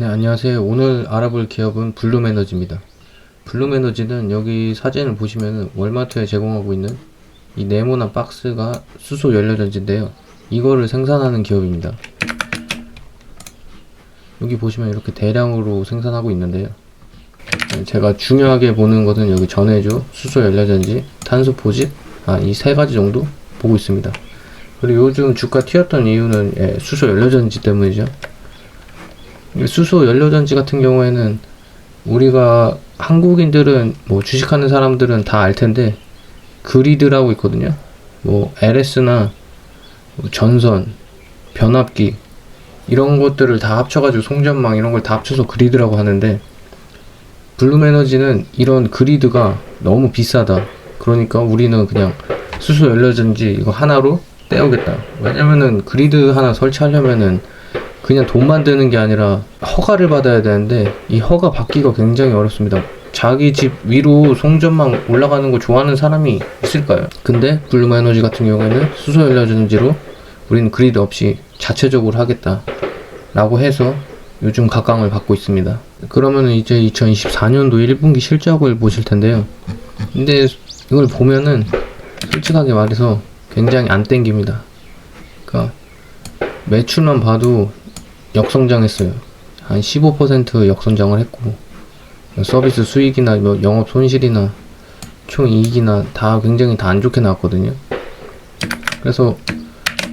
네, 안녕하세요. 오늘 알아볼 기업은 블룸에너지입니다. 블룸에너지는 여기 사진을 보시면 월마트에 제공하고 있는 이 네모난 박스가 수소 연료전지인데요. 이거를 생산하는 기업입니다. 여기 보시면 이렇게 대량으로 생산하고 있는데요. 네, 제가 중요하게 보는 것은 여기 전해조, 수소 연료전지, 탄소 포집, 아, 이 세 가지 정도 보고 있습니다. 그리고 요즘 주가 튀었던 이유는 예, 수소 연료전지 때문이죠. 이 수소 연료전지 같은 경우에는 우리가 한국인들은 뭐 주식하는 사람들은 다 알 텐데 그리드라고 있거든요. 뭐 LS나 뭐 전선, 변압기 이런 것들을 다 합쳐가지고 송전망 이런 걸 다 합쳐서 그리드라고 하는데 블룸 에너지는 이런 그리드가 너무 비싸다. 그러니까 우리는 그냥 수소 연료전지 이거 하나로 떼우겠다. 왜냐면은 그리드 하나 설치하려면은 그냥 돈만 드는 게 아니라 허가를 받아야 되는데 이 허가 받기가 굉장히 어렵습니다. 자기 집 위로 송전망 올라가는 거 좋아하는 사람이 있을까요? 근데 블룸에너지 같은 경우에는 수소 연료전지로 우리는 그리드 없이 자체적으로 하겠다. 라고 해서 요즘 각광을 받고 있습니다. 그러면 이제 2024년도 1분기 실적을 보실 텐데요. 근데 이걸 보면은 솔직하게 말해서 굉장히 안 땡깁니다. 그러니까 매출만 봐도 역성장했어요. 한 15% 역성장을 했고 서비스 수익이나 뭐 영업 손실이나 총 이익이나 다 굉장히 다 안 좋게 나왔거든요. 그래서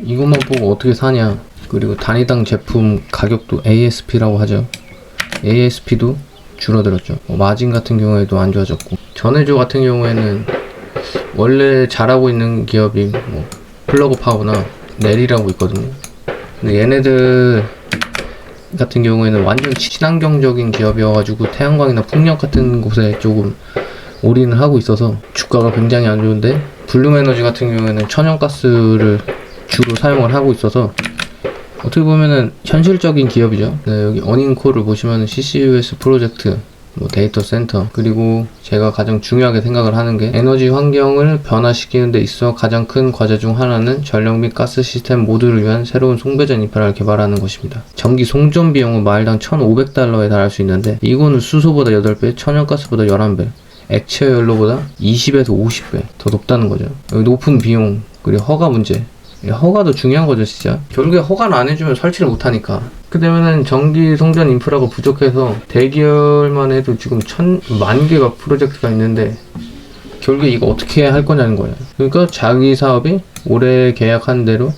이것만 보고 어떻게 사냐? 그리고 단위당 제품 가격도 ASP라고 하죠. ASP도 줄어들었죠. 뭐 마진 같은 경우에도 안 좋아졌고 전해조 같은 경우에는 원래 잘하고 있는 기업이 뭐 플러그 파워나 넬이라고 있거든요. 근데 얘네들 같은 경우에는 완전 친환경적인 기업이어가지고 태양광이나 풍력 같은 곳에 조금 올인을 하고 있어서 주가가 굉장히 안 좋은데 블룸에너지 같은 경우에는 천연가스를 주로 사용을 하고 있어서 어떻게 보면은 현실적인 기업이죠. 네, 여기 어닝코를 보시면 CCUS 프로젝트, 뭐 데이터 센터, 그리고 제가 가장 중요하게 생각을 하는 게 에너지 환경을 변화시키는 데 있어 가장 큰 과제 중 하나는 전력 및 가스 시스템 모두를 위한 새로운 송배전 인프라를 개발하는 것입니다. 전기 송전 비용은 마일당 1,500달러에 달할 수 있는데 이거는 수소보다 8배, 천연가스보다 11배, 액체 연료보다 20에서 50배 더 높다는 거죠. 높은 비용, 그리고 허가 문제, 이 허가도 중요한 거죠, 진짜. 결국에 허가를 안 해주면 설치를 못 하니까. 그다음에는 전기 송전 인프라가 부족해서 대기열만 해도 지금 천, 만 개가 프로젝트가 있는데 결국에 이거 어떻게 할 거냐는 거예요. 그러니까 자기 사업이 올해 계약한 대로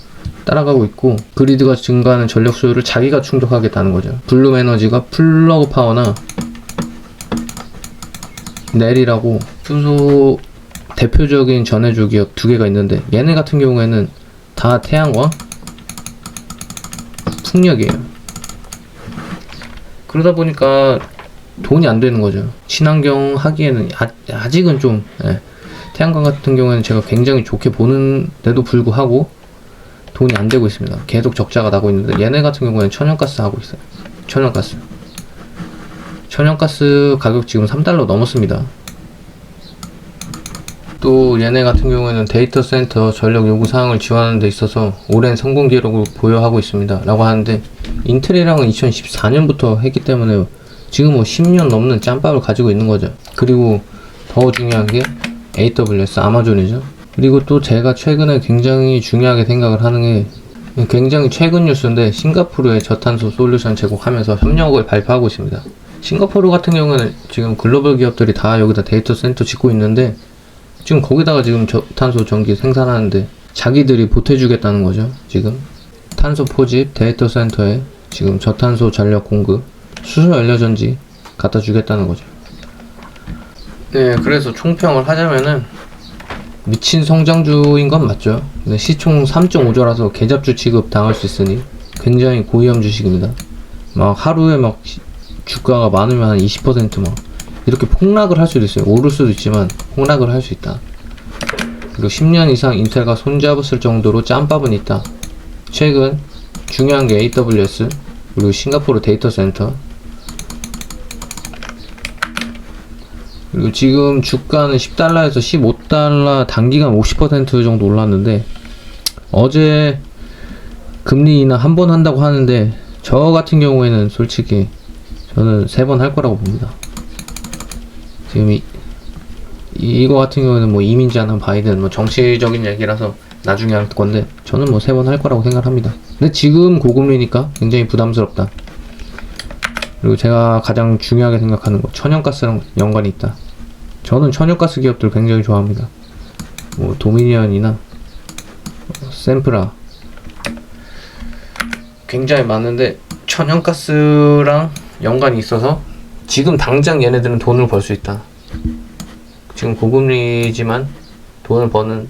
따라가고 있고 그리드가 증가하는 전력 수요를 자기가 충족하겠다는 거죠. 블룸 에너지가 플러그 파워나 넬이라고 수소 대표적인 전해주 기업 두 개가 있는데 얘네 같은 경우에는 다 태양광 풍력이에요. 그러다 보니까 돈이 안 되는 거죠. 친환경 하기에는 아, 직은좀 예. 태양광 같은 경우에는 제가 굉장히 좋게 보는데도 불구하고 돈이 안 되고 있습니다. 계속 적자가 나고 있는데 얘네 같은 경우에는 천연가스 하고 있어요. 천연가스. 천연가스 가격 지금 3달러 넘었습니다. 또 얘네 같은 경우에는 데이터 센터 전력 요구 사항을 지원하는 데 있어서 오랜 성공 기록을 보여하고 있습니다. 라고 하는데 인텔이랑은 2014년부터 했기 때문에 지금 뭐 10년 넘는 짬밥을 가지고 있는 거죠. 그리고 더 중요한 게 AWS 아마존이죠. 그리고 또 제가 최근에 굉장히 중요하게 생각을 하는 게 굉장히 최근 뉴스인데 싱가포르의 저탄소 솔루션 제공하면서 협력을 발표하고 있습니다. 싱가포르 같은 경우는 지금 글로벌 기업들이 다 여기다 데이터 센터 짓고 있는데 지금 거기다가 지금 저 탄소 전기 생산하는데 자기들이 보태주겠다는 거죠. 지금 탄소 포집 데이터 센터에 지금 저탄소 전력 공급 수소 연료 전지 갖다 주겠다는 거죠. 네, 그래서 총평을 하자면은 미친 성장주인 건 맞죠. 근데 시총 3.5조라서 계잡주 취급 당할 수 있으니 굉장히 고위험 주식입니다. 막 하루에 막 시- 주가가 많으면 한 20%막 이렇게 폭락을 할 수도 있어요. 오를 수도 있지만 폭락을 할 수 있다. 그리고 10년 이상 인텔과 손잡았을 정도로 짬밥은 있다. 최근 중요한 게 AWS 그리고 싱가포르 데이터 센터 그리고 지금 주가는 10달러에서 15달러 단기간 50% 정도 올랐는데 어제 금리 인하 한 번 한다고 하는데 저 같은 경우에는 솔직히 저는 세 번 할 거라고 봅니다. 지금 이, 이거 같은 경우는 뭐 이민자나 바이든 뭐 정치적인 얘기라서 나중에 할 건데 저는 뭐 세 번 할 거라고 생각합니다. 근데 지금 고금리니까 굉장히 부담스럽다. 그리고 제가 가장 중요하게 생각하는 거 천연가스랑 연관이 있다. 저는 천연가스 기업들 굉장히 좋아합니다. 뭐 도미니언이나 어, 샘프라 굉장히 많은데 천연가스랑 연관이 있어서 지금 당장 얘네들은 돈을 벌 수 있다. 지금 고금리지만 돈을 버는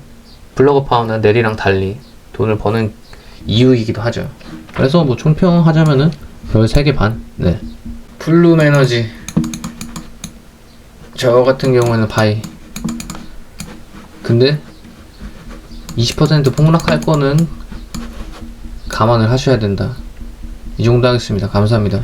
블로거 파워나 내리랑 달리 돈을 버는 이유이기도 하죠. 그래서 뭐 총평하자면은 별 3개 반. 네. 플룸 에너지. 저 같은 경우에는 바이. 근데 20% 폭락할 거는 감안을 하셔야 된다. 이 정도 하겠습니다. 감사합니다.